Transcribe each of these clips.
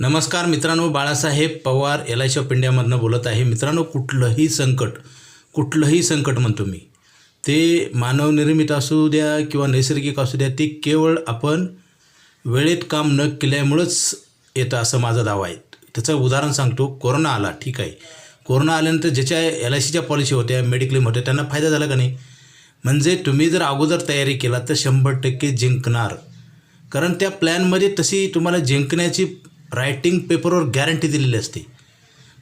नमस्कार मित्रांनो Balasaheb Pawar L I C of इंडियामधनं बोलत आहे. मित्रांनो कुठलंही संकट कुठलंही संकट म्हणतो मी ते मानवनिर्मित असू द्या किंवा नैसर्गिक असू द्या ते केवळ आपण वेळेत काम न केल्यामुळंच येतं असं माझा दावा आहे. त्याचं उदाहरण सांगतो कोरोना आला ठीक आहे. कोरोना आल्यानंतर ज्याच्या एल आय सीच्या पॉलिसी होत्या मेडिक्लेम होत्या त्यांना फायदा झाला का नाही? म्हणजे तुम्ही जर अगोदर तयारी केला तर शंभर टक्के जिंकणार. कारण त्या प्लॅनमध्ये तशी तुम्हाला जिंकण्याची रायटिंग पेपरवर गॅरंटी दिलेली असते.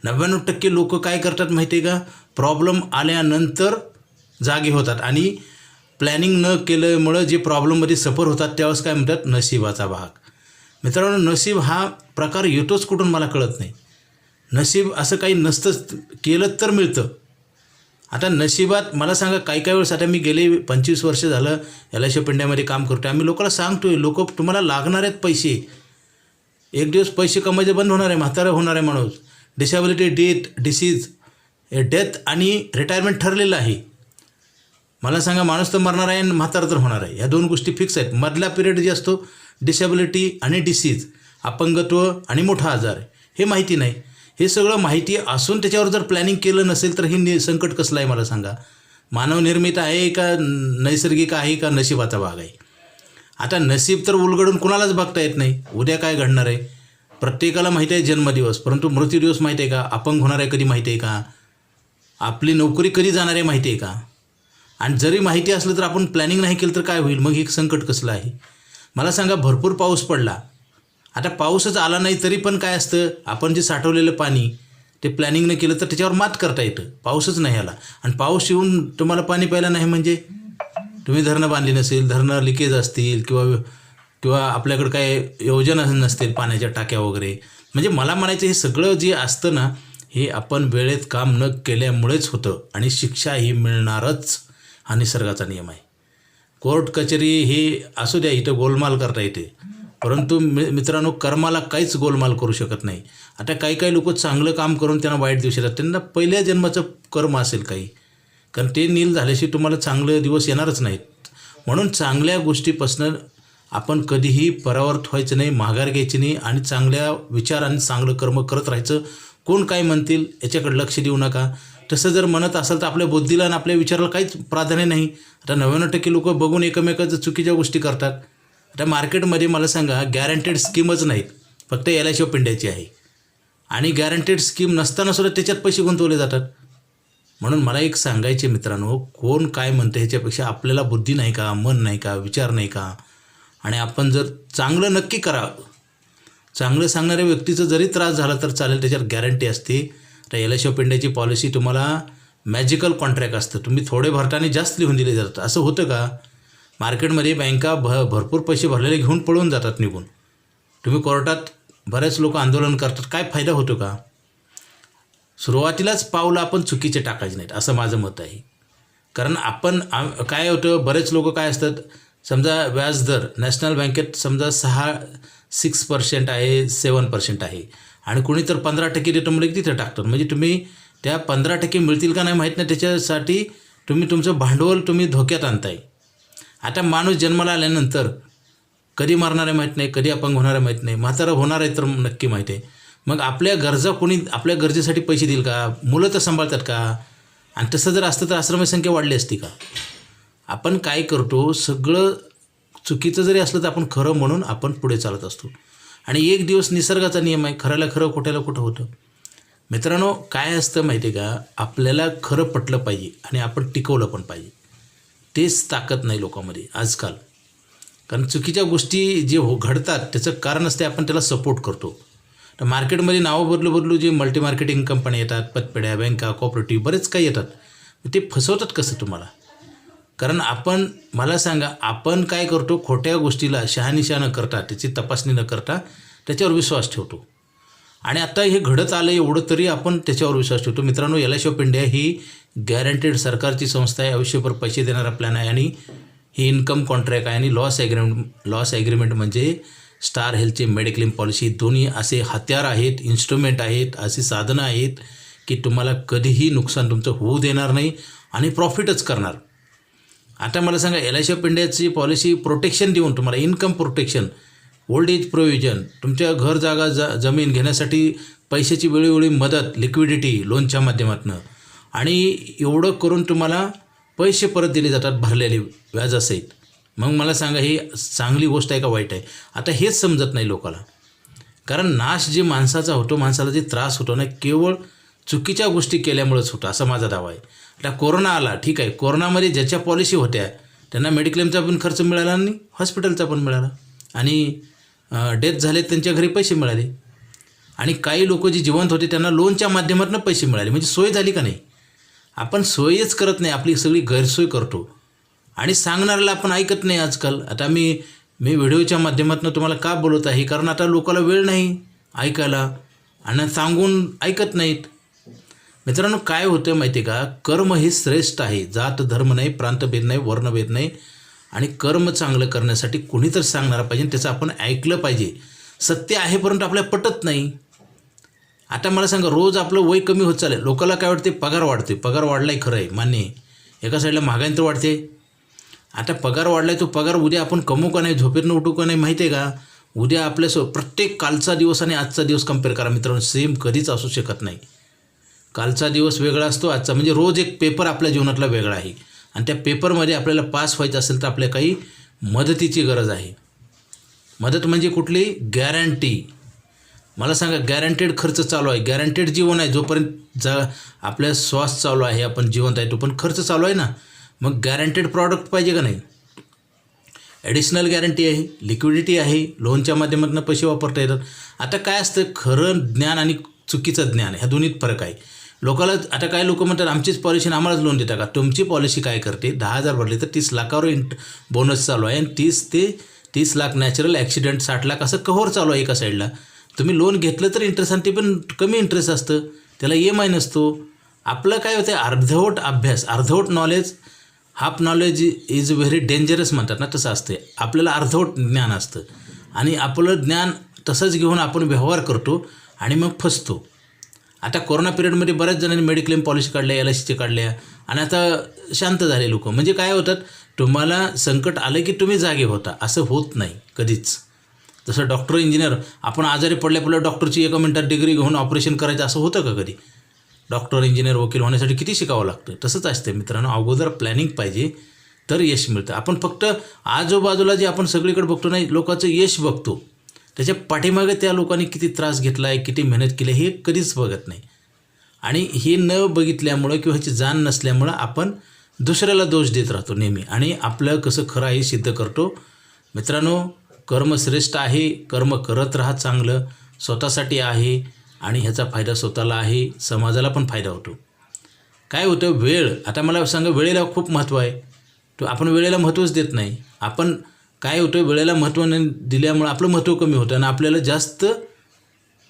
नव्याण्णव टक्के लोक काय करतात माहिती आहे का? प्रॉब्लेम आल्यानंतर जागे होतात. आणि प्लॅनिंग न केल्यामुळं जे प्रॉब्लेममध्ये सफर होतात त्यावेळेस काय म्हणतात? नशिबाचा भाग. मित्रांनो नशीब हा प्रकार येतोच कुठून मला कळत नाही. नशीब असं काही नसतंच केलं तर मिळतं. आता नशिबात मला सांगा काही काही वेळेस आता मी गेले पंचवीस वर्ष झालं एल आय सी पिंड्यामध्ये काम करतो आम्ही लोकांना सांगतो आहे लोक तुम्हाला लागणार आहेत पैसे. एक दिवस पैसे कमायचे बंद होणार आहे म्हातारा होणार आहे माणूस. डिसॅबिलिटी डेथ डिसीज डेथ आणि रिटायरमेंट ठरलेलं आहे. मला सांगा माणूस तर मरणार आहे आणि म्हातारा तर होणार आहे. या दोन गोष्टी फिक्स आहेत. मधला पिरियड जे असतो डिसॅबिलिटी आणि डिसीज अपंगत्व आणि मोठा आजार हे माहिती नाही. हे सगळं माहिती असून त्याच्यावर जर प्लॅनिंग केलं नसेल तर हे नि संकट कसलं आहे मला सांगा. मानवनिर्मित आहे का नैसर्गिक आहे का नशिबाचा भाग आहे? आता नसीब तर उलगडून कुणालाच बघता येत नाही. उद्या काय घडणार आहे? प्रत्येकाला माहिती आहे जन्मदिवस परंतु मृत्यूदिवस माहिती आहे का? अपंग होणार आहे कधी माहिती आहे का? आपली नोकरी कधी जाणार आहे माहिती आहे का? आणि जरी माहिती असलं तर आपण प्लॅनिंग नाही केलं तर काय होईल? मग हे संकट कसलं आहे? मला सांगा भरपूर पाऊस पडला. आता पाऊसच आला नाही तरी पण काय असतं? आपण जे साठवलेलं पाणी ते प्लॅनिंगनं केलं तर त्याच्यावर मात करता येतं. पाऊसच नाही आला. आणि पाऊस येऊन तुम्हाला पाणी प्यायला नाही म्हणजे? तुम्ही धरणं बांधली नसेल धरणं लिकेज असतील किंवा किंवा आपल्याकडं काय योजना नसतील पाण्याच्या टाक्या वगैरे. म्हणजे मला म्हणायचं हे सगळं जे असतं ना हे आपण वेळेत काम न केल्यामुळेच होतं आणि शिक्षा ही मिळणारच हा निसर्गाचा नियम आहे. कोर्ट कचेरी हे असू द्या इथं गोलमाल करता येते. परंतु मि मित्रांनो कर्माला काहीच गोलमाल करू शकत नाही. आता काही काही लोक चांगलं काम करून त्यांना वाईट दिवशी येतात त्यांना पहिल्या जन्माचं कर्म असेल काही. कारण ते नील झाल्याशी तुम्हाला चांगले दिवस येणारच नाहीत. म्हणून चांगल्या गोष्टीपासून आपण कधीही परावर्त व्हायचं नाही माघार घ्यायची नाही आणि चांगल्या विचार आणि चांगलं कर्म करत राहायचं. कोण काय म्हणतील याच्याकडे लक्ष देऊ नका. तसं जर म्हणत असाल तर आपल्या बुद्धीला आणि आपल्या विचाराला काहीच प्राधान्य नाही. आता नव्याण्णव टक्के लोक बघून एकमेकाचं चुकीच्या गोष्टी करतात. आता मार्केटमध्ये मला सांगा गॅरंटेड स्कीमच नाहीत. फक्त एल आय सी पिंड्याची आहे. आणि गॅरंटेड स्कीम नसताना सुद्धा त्याच्यात पैसे गुंतवले जातात. म्हणून मला एक सांगायचे मित्रांनो कोण काय म्हणतं ह्याच्यापेक्षा आपल्याला बुद्धी नाही का मन नाही का विचार नाही का? आणि आपण जर चांगलं नक्की करा चांगलं सांगणाऱ्या व्यक्तीचं जरी त्रास झाला तर चालेल त्याच्यावर गॅरंटी असते. तर एल आय ऑफ इंडियाची पॉलिसी तुम्हाला मॅजिकल कॉन्ट्रॅक्ट असतं. तुम्ही थोडे भरताने जास्त लिहून दिले जातात. असं होतं का? मार्केटमध्ये बँका भ भरपूर पैसे भरलेले घेऊन पळून जातात निघून. तुम्ही कोर्टात बरेच लोक आंदोलन करतात. काय फायदा होतो का? सुरुवातीलाच पावलं आपण चुकीचे टाकायचे नाहीत असं माझं मत आहे. कारण आपण काय होतं बरेच लोक काय असतात समजा व्याजदर नॅशनल बँकेत समजा सहा सिक्स पर्सेंट आहे सेवन पर्सेंट आहे. आणि कोणी तर पंधरा टक्के देतो म्हणजे तिथे टाकतात म्हणजे तुम्ही त्या पंधरा टक्के मिळतील का नाही माहीत नाही त्याच्यासाठी तुम्ही तुमचं भांडवल तुम्ही धोक्यात आणताय. आता माणूस जन्माला आल्यानंतर कधी मरणार आहे माहीत नाही कधी अपंग होणार आहे माहीत नाही म्हातारं होणार आहे तर नक्की माहीत आहे. मग आपल्या गरजा कोणी आपल्या गरजेसाठी पैसे देईल का? मुलं तर सांभाळतात का? आणि तसं जर असतं तर आश्रमाची संख्या वाढली असती का? आपण काय करतो? सगळं चुकीचं जरी असलं तर आपण खरं म्हणून आपण पुढे चालत असतो. आणि एक दिवस निसर्गाचा नियम आहे खऱ्याला खरं खोट्याला खोटं होतं. मित्रांनो काय असतं माहिती आहे का? आपल्याला खरं पटलं पाहिजे आणि आपण टिकवलं पण पाहिजे. तेच ताकद नाही लोकांमध्ये आजकाल. कारण चुकीच्या गोष्टी जे हो घडतात त्याचं कारण असते आपण त्याला सपोर्ट करतो. तर मार्केटमध्ये नावं बदलू बदलू जे मल्टी मार्केटिंग कंपन्या येतात पतपेढ्या बँका कॉपरेटिव्ह बरेच काही येतात. ते फसवतात कसं तुम्हाला? कारण आपण मला सांगा आपण काय करतो? खोट्या गोष्टीला शहानिशा न करता त्याची तपासणी न करता त्याच्यावर विश्वास ठेवतो. आणि आता हे घडत आलं एवढं तरी आपण त्याच्यावर विश्वास ठेवतो. मित्रांनो एल आय ऑफ इंडिया ही गॅरंटेड सरकारची संस्था आहे. आयुष्यभर पैसे देणारा प्लॅन आहे आणि ही इन्कम कॉन्ट्रॅक्ट आहे आणि लॉस ॲग्रीमेंट लॉस ॲग्रीमेंट म्हणजे स्टार हेल्थचे मेडिक्लेम पॉलिसी दोन्ही असे हत्यार आहेत इन्स्ट्रुमेंट आहेत अशी साधनं आहेत की तुम्हाला कधीही नुकसान तुमचं होऊ देणार नाही आणि प्रॉफिटच करणार. आता मला सांगा एल आय सी ऑफ इंडियाची पॉलिसी प्रोटेक्शन देऊन तुम्हाला income protection old age provision तुमच्या घर जागा ज जमीन घेण्यासाठी पैशाची वेळोवेळी मदत लिक्विडिटी लोनच्या माध्यमातून. आणि एवढं करून तुम्हाला पैसे परत दिले जातात भरलेले व्याजासहित. मग मला सांगा ही चांगली गोष्ट आहे का वाईट आहे? आता हेच समजत नाही लोकाला. कारण नाश जे माणसाचा होतो माणसाला जे त्रास होतो ना केवळ चुकीच्या गोष्टी केल्यामुळेच होतं असा माझा दावा आहे. आता कोरोना आला ठीक आहे. कोरोनामध्ये ज्याच्या पॉलिसी होत्या त्यांना मेडिक्लेमचा पण खर्च मिळाला आणि हॉस्पिटलचा पण मिळाला. आणि डेथ झाले त्यांच्या घरी पैसे मिळाले. आणि काही लोक जे जिवंत होते त्यांना लोनच्या माध्यमातून पैसे मिळाले. म्हणजे सोय झाली का नाही? आपण सोयच करत नाही आपली सगळी गैरसोय करतो. आणि सांगणाऱ्याला आपण ऐकत नाही आजकाल. आता मी मी व्हिडिओच्या माध्यमातून तुम्हाला का बोलत आहे? कारण आता लोकाला वेळ नाही ऐकायला आणि सांगून ऐकत नाहीत. मित्रांनो काय होतं माहिती आहे का? कर्म हे श्रेष्ठ आहे. जात धर्म नाही प्रांतभेद नाही वर्णभेद नाही. आणि कर्म चांगलं करण्यासाठी कुणी तर सांगणारा पाहिजे त्याचं आपण ऐकलं पाहिजे. सत्य आहे परंतु आपल्याला पटत नाही. आता मला सांगा रोज आपलं वय कमी होत चालेल लोकाला काय वाटते पगार वाढते पगार वाढलाय खरं आहे मान्य आहे. एका साईडला महागाई तर वाढते. आता पगार वाढलाय तो पगार उद्या आपण कमवू का नाही झोपेतनं उठू का नाही माहिती आहे का? उद्या आपल्यासो प्रत्येक कालचा दिवस आणि आजचा दिवस कंपेअर करा मित्रांनो. सेम कधीच असू शकत नाही. कालचा दिवस वेगळा असतो आजचा. म्हणजे रोज एक पेपर आपल्या जीवनातला वेगळा आहे. आणि त्या पेपरमध्ये आपल्याला पास व्हायचं असेल तर आपल्या काही मदतीची गरज आहे. मदत म्हणजे कुठली? गॅरंटी मला सांगा गॅरंटेड खर्च चालू आहे. गॅरंटेड जीवन आहे जोपर्यंत जा आपल्या श्वास चालू आहे आपण जिवंत आहे तो पण खर्च चालू आहे ना? मग गॅरंटेड प्रॉडक्ट पाहिजे का नाही? ॲडिशनल गॅरंटी आहे लिक्विडिटी आहे लोनच्या माध्यमातून पैसे वापरता येतात. आता काय असतं खरं ज्ञान आणि चुकीचं ज्ञान ह्या दोन्हीत फरक आहे. लोकाला आता काय लोक म्हणतात आमचीच पॉलिसी आम्हालाच लोन देता का? तुमची पॉलिसी काय करते? दहा हजार भरले तर तीस लाखावर इंट बोनस चालू आहे. आणि तीस ते तीस लाख नॅचरल ॲक्सिडेंट साठ लाख असं कव्हर चालू आहे एका साईडला तुम्ही लोन घेतलं तर इंटरेस्ट आणि ते पण कमी इंटरेस्ट असतं. त्याला ई एम आय नसतो. आपलं काय होतं अर्धवट अभ्यास अर्धवट knowledge half knowledge is very dangerous म्हणतात ना तसं असते आपल्याला अर्धवट ज्ञान असतं. आणि आपलं ज्ञान तसंच घेऊन आपण व्यवहार करतो आणि मग फसतो. आता कोरोना पिरियडमध्ये बऱ्याच जणांनी मेडिक्लेम पॉलिसी काढल्या एल आय सीचे काढल्या आणि आता शांत झाले लोक. म्हणजे काय होतात तुम्हाला संकट आलं की तुम्ही जागे होता. असं होत नाही कधीच. जसं डॉक्टर इंजिनियर आपण आजारी पडल्या डॉक्टरची एका मिनटात डिग्री घेऊन ऑपरेशन करायचं असं होतं का कधी? डॉक्टर इंजिनियर वकील होण्यासाठी किती शिकावं लागतं? तसंच असतं मित्रांनो. अगोदर प्लॅनिंग पाहिजे तर यश मिळतं. आपण फक्त आजूबाजूला जे आपण सगळीकडे बघतो नाही लोकांचं यश बघतो. त्याच्या पाठीमागे त्या लोकांनी किती त्रास घेतला आहे किती मेहनत केली आहे हे कधीच बघत नाही. आणि हे न बघितल्यामुळं किंवा ह्याची जाण नसल्यामुळं आपण दुसऱ्याला दोष देत राहतो नेहमी. आणि आपलं कसं खरं आहे सिद्ध करतो. मित्रांनो कर्म श्रेष्ठ आहे कर्म करत राहा चांगलं. स्वतःसाठी आहे. आणि ह्याचा फायदा स्वतःला आहे समाजाला पण फायदा होतो. काय होतं वेळ आता मला सांगा वेळेला खूप महत्त्व आहे. तो आपण वेळेला महत्त्वच देत नाही. आपण काय होतं वेळेला महत्त्व न दिल्यामुळं आपलं महत्त्व कमी होतं आणि आपल्याला जास्त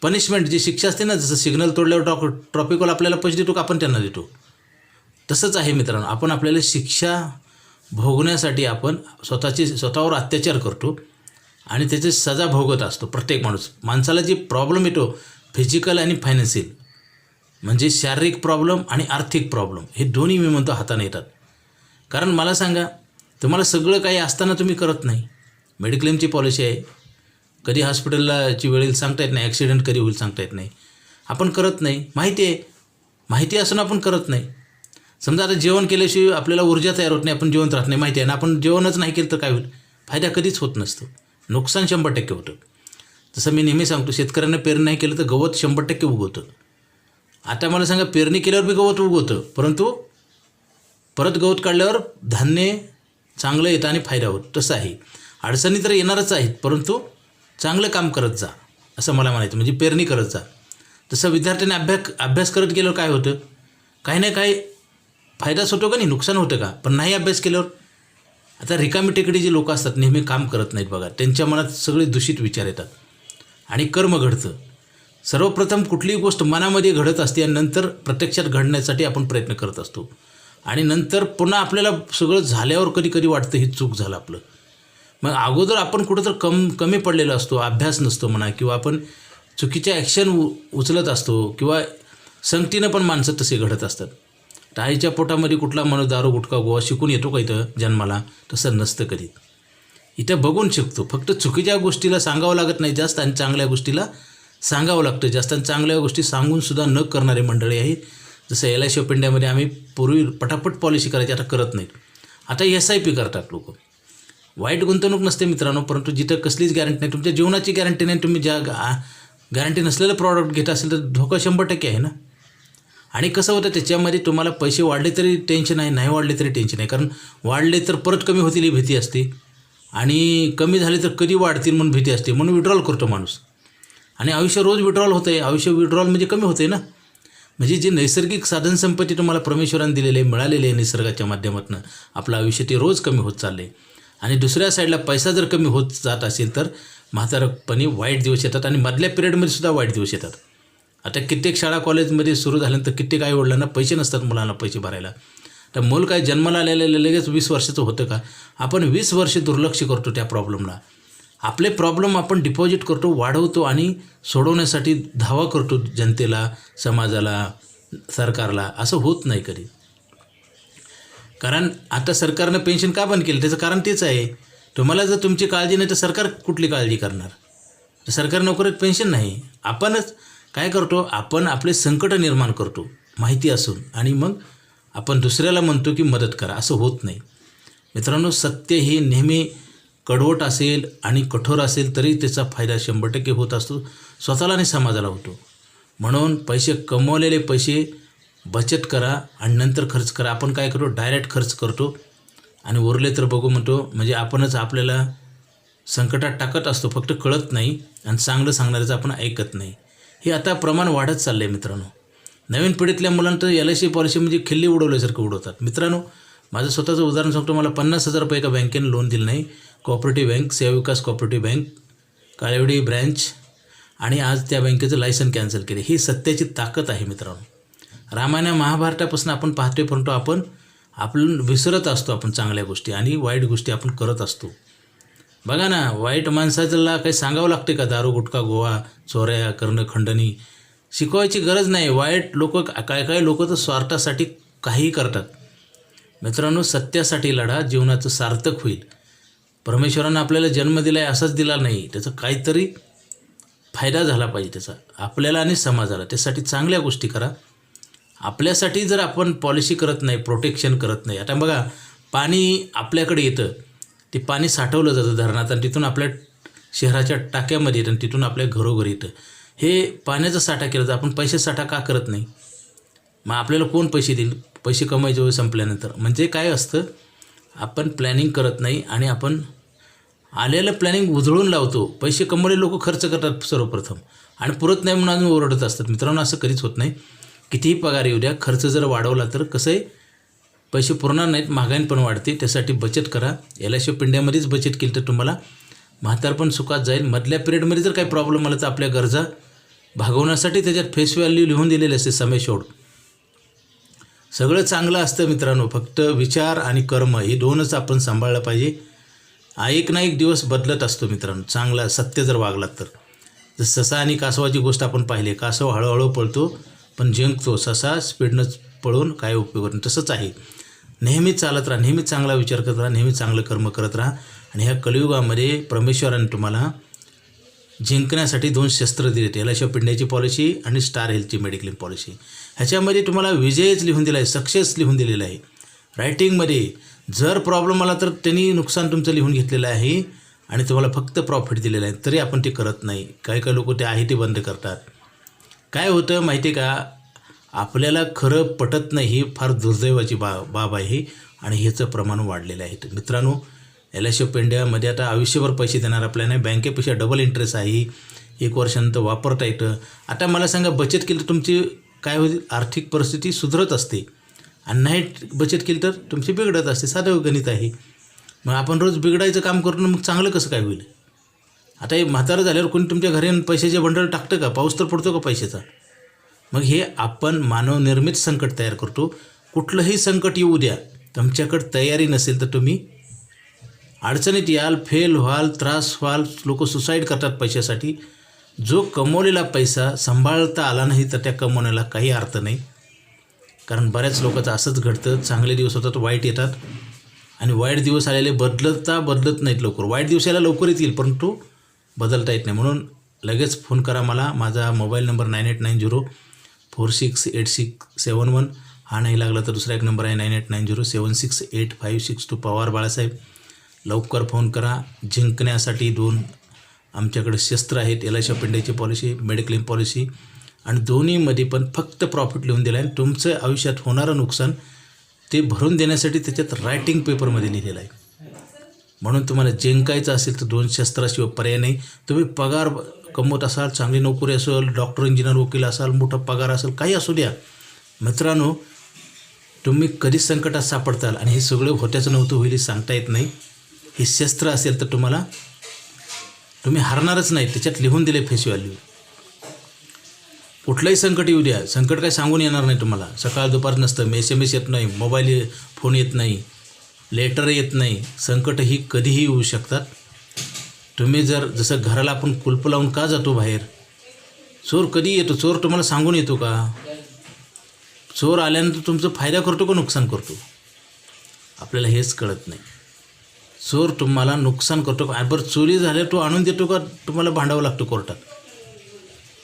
पनिशमेंट जी शिक्षा असते ना जसं सिग्नल तोडल्यावर ट्रॉ ट्रॉफिकवर आपल्याला पैसे देतो का आपण त्यांना देतो. तसंच आहे मित्रांनो आपण आपल्याला शिक्षा भोगण्यासाठी आपण स्वतःची स्वतःवर अत्याचार करतो आणि त्याची सजा भोगत असतो प्रत्येक माणूस. माणसाला जी प्रॉब्लेम येतो फिजिकल आणि फायनान्शियल म्हणजे शारीरिक प्रॉब्लेम आणि आर्थिक प्रॉब्लेम हे दोन्ही मी म्हणतो हाताने येतात. कारण मला सांगा तुम्हाला सगळं काही असताना तुम्ही करत नाही. मेडिक्लेमची पॉलिसी आहे. कधी हॉस्पिटललाची वेळ सांगता येत नाही ॲक्सिडेंट कधी होईल सांगता येत नाही. आपण करत नाही. माहिती आहे. माहिती असून आपण करत नाही. समजा आता जेवण केल्याशिवाय आपल्याला ऊर्जा तयार होत नाही आपण जिवंत राहत नाही. माहिती आहे. ना आपण जेवणच नाही केलं तर काय होईल? फायदा कधीच होत नसतो. नुकसान शंभर टक्के होतं. जसं मी नेहमी सांगतो शेतकऱ्यांना पेरणी नाही केलं तर गवत शंभर टक्के उगवतं. आता मला सांगा पेरणी केल्यावर बी गवत उगवतं परंतु परत गवत काढल्यावर धान्य चांगलं येतं आणि फायदा होत. तसं आहे. अडचणी तर येणारच आहेत परंतु चांगलं काम करत जा असं मला म्हणायचं. म्हणजे पेरणी करत जा. तसं विद्यार्थ्यांनी अभ्यास अभ्यास करत गेल्यावर काय होतं? काही ना काही फायदाच होतो का नाही? नुकसान होतं का? पण नाही अभ्यास केल्यावर? आता रिकामी टेकडी जी लोक असतात नेहमी काम करत नाहीत बघा. त्यांच्या मनात सगळे दूषित विचार येतात. आणि कर्म घडतं. सर्वप्रथम कुठलीही गोष्ट मनामध्ये घडत असते आणि नंतर प्रत्यक्षात घडण्यासाठी आपण प्रयत्न करत असतो. आणि नंतर पुन्हा आपल्याला सगळं झाल्यावर कधी कधी वाटतं ही चूक झालं आपलं. मग अगोदर आपण कुठंतर कम कमी पडलेलो असतो अभ्यास नसतो म्हणा किंवा आपण चुकीच्या ॲक्शन उ उचलत असतो किंवा संगतीनं पण माणसं तसे घडत असतात. टाळीच्या पोटामध्ये कुठला माणूस दारू गुटखा गोवा शिकून येतो का इथं जन्माला? तसं नसतं कधी. इथं बघून शिकतो. फक्त चुकीच्या गोष्टीला सांगावं लागत नाही जास्त आणि चांगल्या गोष्टीला सांगावं लागतं. जास्त आणि चांगल्या गोष्टी सांगूनसुद्धा न करणारे मंडळी आहे जसं एल आय सी ऑफ इंडियामध्ये आम्ही पूर्वी पटापट पॉलिसी करायची आता करत नाहीत. आता एस आय पी करतात लोक. वाईट गुंतवणूक नसते मित्रांनो परंतु जिथं कसलीच गॅरंटी नाही तुमच्या जीवनाची गॅरंटी नाही तुम्ही ज्या गॅरंटी नसलेलं प्रॉडक्ट घेत असेल तर धोका शंभर टक्के आहे ना? आणि कसं होतं त्याच्यामध्ये तुम्हाला पैसे वाढले तरी टेन्शन आहे नाही वाढले तरी टेन्शन आहे. कारण वाढले तर परत कमी होतील ही भीती असते. आणि कमी झाले तर कधी वाढतील म्हणून भीती असते म्हणून विड्रॉल करतो माणूस. आणि आयुष्य रोज विड्रॉल होतं आहे आयुष्य विड्रॉल म्हणजे कमी होते ना? म्हणजे जे नैसर्गिक साधनसंपत्ती तुम्हाला परमेश्वराने दिलेले आहे आहे निसर्गाच्या माध्यमातून आपलं आयुष्य ते रोज कमी होत चाललं आहे आणि दुसऱ्या साईडला पैसा जर कमी होत जात असेल तर म्हातारपणी वाईट दिवस येतात आणि मधल्या पिरियडमध्ये सुद्धा वाईट दिवस येतात. आता कित्येक शाळा कॉलेजमध्ये सुरू झाल्यानंतर कित्येक आई वडिलांना पैसे नसतात मुलांना पैसे भरायला. तर मूल काय जन्माला आलेलं लगेच वीस वर्षाचं होतं का? आपण वीस वर्ष दुर्लक्ष करतो त्या प्रॉब्लेमला. आपले प्रॉब्लेम आपण डिपॉझिट करतो वाढवतो आणि सोडवण्यासाठी धावा करतो जनतेला समाजाला सरकारला. असं होत नाही कधी. कारण आता सरकारनं पेन्शन का बंद केलं? त्याचं कारण तेच आहे. तुम्हाला जर तुमची काळजी नाही तर सरकार कुठली काळजी करणार? तर सरकारी नोकरीत पेन्शन नाही. आपणच काय करतो? आपण आपले संकट निर्माण करतो माहिती असून. आणि मग आपण दुसऱ्याला म्हणतो की मदत करा असं होत नाही. मित्रांनो सत्य हे नेहमी कडवट असेल आणि कठोर असेल तरी त्याचा फायदा शंभर टक्के होत असतो. स्वतःला आणि समाजाला होतो. म्हणून पैसे कमवलेले पैसे बचत करा आणि नंतर खर्च करा. आपण काय करतो? डायरेक्ट खर्च करतो आणि उरले तर बघू म्हणतो म्हणजे आपणच आपल्याला संकटात टाकत असतो फक्त कळत नाही आणि चांगलं सांगणाऱ्याचं आपण ऐकत नाही. हे आता प्रमाण वाढत चाललं आहे मित्रांनो. नवीन पिढीतल्या मुलांना एल आय सी पॉलिसी म्हणजे खिल्ली उडवल्यासारखं उडवतात. मित्रांनो माझं स्वतःचं उदाहरण सांगतो मला पन्नास हजार रुपये एका बँकेने लोन दिलं नाही. कॉपरेटिव्ह बँक सेवा विकास कॉपरेटिव्ह बँक काळेवडी ब्रँच आणि आज त्या बँकेचं लायसन कॅन्सल केले. ही सत्याची ताकद आहे मित्रांनो. रामायण महाभारतापासून आपण पाहतोय परंतु आपण आपण विसरत असतो आपण चांगल्या गोष्टी आणि वाईट गोष्टी आपण करत असतो. बघा ना वाईट माणसाला काही सांगावं लागते का? दारू गुटखा गोवा चोऱ्या करणं खंडणी शिकवायची गरज नाही. वाईट लोक काय काय लोक तर स्वार्थासाठी काहीही करतात. मित्रांनो सत्यासाठी लढा जीवनाचं सार्थक होईल. परमेश्वरानं आपल्याला जन्म दिला आहे असाच दिला नाही. त्याचा काहीतरी फायदा झाला पाहिजे त्याचा. आपल्याला आणि समाजाला. त्यासाठी चांगल्या गोष्टी करा. आपल्यासाठी जर आपण पॉलिसी करत नाही प्रोटेक्शन करत नाही आता बघा पाणी आपल्याकडे येतं. ते पाणी साठवलं जातं धरणात आणि तिथून आपल्या शहराच्या टाक्यामध्ये येतं आणि तिथून आपल्या घरोघरी येतं. हे पाण्याचा साठा केला तर आपण पैसे साठा का करत नाही? मग आपल्याला कोण पैसे देईल? पैसे कमायचे वेळ संपल्यानंतर. म्हणजे काय असतं? आपण प्लॅनिंग करत नाही आणि आपण आलेलं प्लॅनिंग उजळून लावतो. पैसे कमवले लोक खर्च करतात सर्वप्रथम. आणि पुरत नाही म्हणून अजून ओरडत असतात. मित्रांनो असं कधीच होत नाही. कितीही पगार येऊ द्या खर्च जर वाढवला तर कसं आहे? पैसे पुरणार नाहीत महागाई पण वाढते. त्यासाठी बचत करा. एल आय सी ऑफ इंडियामध्येच बचत केली तर तुम्हाला म्हातारपण सुखात जाईल. मधल्या पिरियडमध्ये जर काही प्रॉब्लेम आला तर आपल्या गरजा भागवण्यासाठी त्याच्यात फेस व्हॅल्यू लिहून दिलेली असते समेशोड. सगळं चांगलं असतं मित्रांनो. फक्त विचार आणि कर्म हे दोनच आपण सांभाळलं पाहिजे. एक ना एक दिवस बदलत असतो मित्रांनो. चांगला सत्य जर वागलात तर. ससा आणि कासवाची गोष्ट आपण पाहिली कासव हळूहळू पळतो पण जिंकतो. ससा स्पीडनं पळून काय उपयोग नाही. तसंच आहे. नेहमी चालत राहा नेहमीच चांगला विचार करत राहा नेहमी चांगलं कर्म करत राहा. आणि ह्या कलियुगामध्ये परमेश्वराने तुम्हाला जिंकण्यासाठी दोन शस्त्र दिलेत एल आय पिंड्याची पॉलिसी आणि स्टार हेल्थची मेडिक्लेम पॉलिसी ह्याच्यामध्ये तुम्हाला विजयच लिहून दिला आहे सक्सेस लिहून दिलेलं आहे. रायटिंगमध्ये जर प्रॉब्लेम आला तर त्यांनी नुकसान तुमचं लिहून घेतलेलं आहे आणि तुम्हाला फक्त प्रॉफिट दिलेलं आहे. तरी आपण ते करत नाही. काही काही लोक ते आहे ते बंद करतात. काय होतं माहिती आहे का? आपल्याला खरं पटत नाही ही फार दुर्दैवाची बा बाब आहे आणि ह्याचं प्रमाण वाढलेलं आहे. तर मित्रांनो एल आय सी ऑफ इंडियामध्ये आता आयुष्यभर पैसे देणार आपल्याने. बँकेपेक्षा डबल इंटरेस्ट आहे. एक वर्षानंतर वापरता येतं. आता मला सांगा बचत केली तर तुमची काय होईल? आर्थिक परिस्थिती सुधरत असते. आणि नाही बचत केली तर तुमची बिघडत असते. साधं गणित आहे. मग आपण रोज बिघडायचं काम करून मग चांगलं कसं काय होईल? आता हे म्हातारं झाल्यावर कोणी तुमच्या घरी पैशाचे बंडल टाकतं का? पाऊस तर पडतो का पैशाचा? मग हे आपण मानवनिर्मित संकट तयार करतो. कुठलंही संकट येऊ द्या. तुमच्याकडं तयारी नसेल तर तुम्ही अडचणीत याल फेल व्हाल त्रास व्हाल लोक सुसाईड करतात पैशासाठी. जो कमवलेला पैसा सांभाळता आला नाही तर त्या कमवण्याला काही अर्थ नाही. कारण बऱ्याच लोकांचं असंच घडतं चांगले दिवस होतात वाईट येतात. आणि वाईट दिवस आलेले बदलता बदलत नाहीत लवकर. वाईट दिवस यायला लवकर येतील परंतु बदलता येत नाही. म्हणून लगेच फोन करा मला. माझा mobile number nine eight nine zero four six eight six seven one. हा नाही लागला तर दुसरा एक नंबर आहे nine eight nine zero seven six eight five six two Pawar Balasaheb. लवकर फोन करा. जिंकण्यासाठी दोन आमच्याकडे शस्त्र आहेत एल आय पिंड्याची पॉलिसी मेडिक्लेम पॉलिसी. आणि दोन्हीमध्ये पण फक्त प्रॉफिट लिहून दिलं आहे आणि तुमचं आयुष्यात होणारं नुकसान ते भरून देण्यासाठी त्याच्यात रायटिंग पेपरमध्ये लिहिलेलं आहे. म्हणून तुम्हाला जिंकायचं असेल तर दोन शस्त्राशिवाय पर्याय नाही. तुम्ही पगार कमवत असाल चांगली नोकरी असेल डॉक्टर इंजिनियर वकील असाल मोठा पगार असेल काही असू द्या. मित्रांनो तुम्ही कधीच संकटात सापडताल आणि हे सगळं होत्याचं नव्हतं होईल सांगता येत नाही. हे शस्त्र असेल तर तुम्हाला तुम्ही हरणारच नाही त्याच्यात लिहून दिले फेस व्हॅल्यू कुठलंही संकट येऊ द्या. संकट काय सांगून येणार नाही तुम्हाला. सकाळ दुपार नसतं. एस एम एस येत नाही. मोबाईल फोन येत नाही. लेटर येत नाही. संकट ही कधीही येऊ शकतात. तुम्ही जर जसं घराला आपण कुलप लावून का जातो बाहेर? चोर कधी येतो? चोर तुम्हाला सांगून येतो का? चोर आल्यानंतर तुमचा फायदा करतो का नुकसान करतो? आपल्याला हेच कळत नाही. चोर तुम्हाला नुकसान करतो का? बरं चोरी झाल्या तो आणून देतो का? तुम्हाला भांडावं लागतं कोर्टात.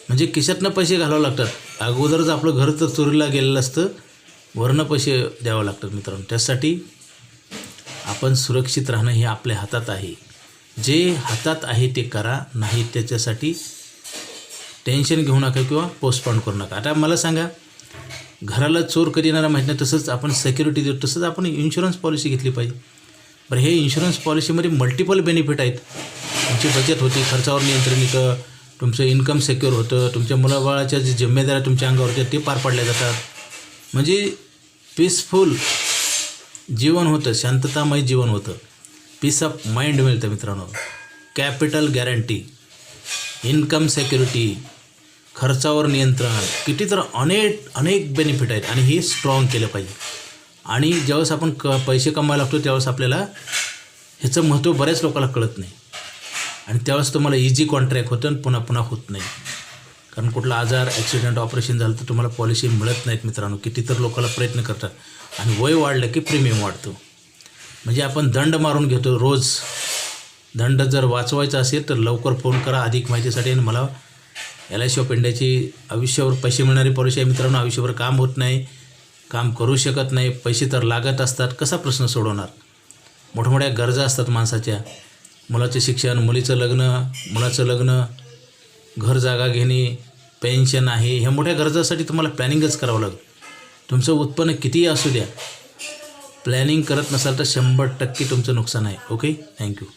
म्हणजे खिशातनं पैसे घालावं लागतात. अगोदरच आपलं घर तर चोरीला गेलेलं असतं. वरनं पैसे द्यावं लागतात मित्रांनो. त्यासाठी आपण सुरक्षित राहणं हे आपल्या हातात आहे. जे हातात आहे ते करा नाही त्याच्यासाठी टेन्शन घेऊ नका किंवा पोस्टपॉन करू नका. आता मला सांगा घराला चोर कधी येणारा माहीत नाही. तसंच आपण सेक्युरिटी देऊ. तसंच आपण इन्शुरन्स पॉलिसी घेतली पाहिजे. बरं हे इन्शुरन्स पॉलिसीमध्ये मल्टिपल बेनिफिट आहेत. तुमची बचत होती खर्चावर नियंत्रण येतं तुमचं इन्कम सेक्युअर होतं तुमच्या मुलाबाळाच्या जे जिम्मेदाऱ्या तुमच्या अंगावर होत्या ते पार पाडल्या जातात. म्हणजे पीसफुल जीवन होतं शांततामय जीवन होतं. पीस ऑफ माइंड मिळतं मित्रांनो. कॅपिटल गॅरंटी इन्कम सेक्युरिटी खर्चावर नियंत्रण. किती तर अनेक अनेक बेनिफिट आहेत आणि हे स्ट्रॉंग केलं पाहिजे. आणि ज्यावेळेस आपण क पैसे कमवायला लागतो त्यावेळेस आपल्याला ह्याचं महत्त्व बऱ्याच लोकांना कळत नाही. आणि त्यावेळेस तुम्हाला इझी कॉन्ट्रॅक्ट होतं आणि पुन्हा पुन्हा होत नाही. कारण कुठला आजार ॲक्सिडेंट ऑपरेशन झालं तर तुम्हाला पॉलिसी मिळत नाहीत मित्रांनो. किती तर लोकांना प्रयत्न करतात. आणि वय वाढलं की प्रीमियम वाढतो. म्हणजे आपण दंड मारून घेतो रोज. दंड जर वाचवायचा असेल तर लवकर फोन करा अधिक माहितीसाठी. आणि मला एल आय सी ऑफ इंडियाची आयुष्यावर पैसे मिळणारी पॉलिसी आहे मित्रांनो. आयुष्यावर काम होत नाही. काम करू शकत नाही पैसे तर लागत असतात कसा प्रश्न सोडवणार? मोठमोठ्या गरजा असतात माणसाच्या. मुलाचे शिक्षण मुलीचं लग्न मुलाचं लग्न घर जागा घेणे पेन्शन आहे ह्या मोठ्या गरजासाठी तुम्हाला प्लॅनिंगच करावं लागेल. तुमचं उत्पन्न कितीही असू द्या प्लॅनिंग करत नसाल तर शंभर टक्के तुमचं नुकसान आहे. Okay thank you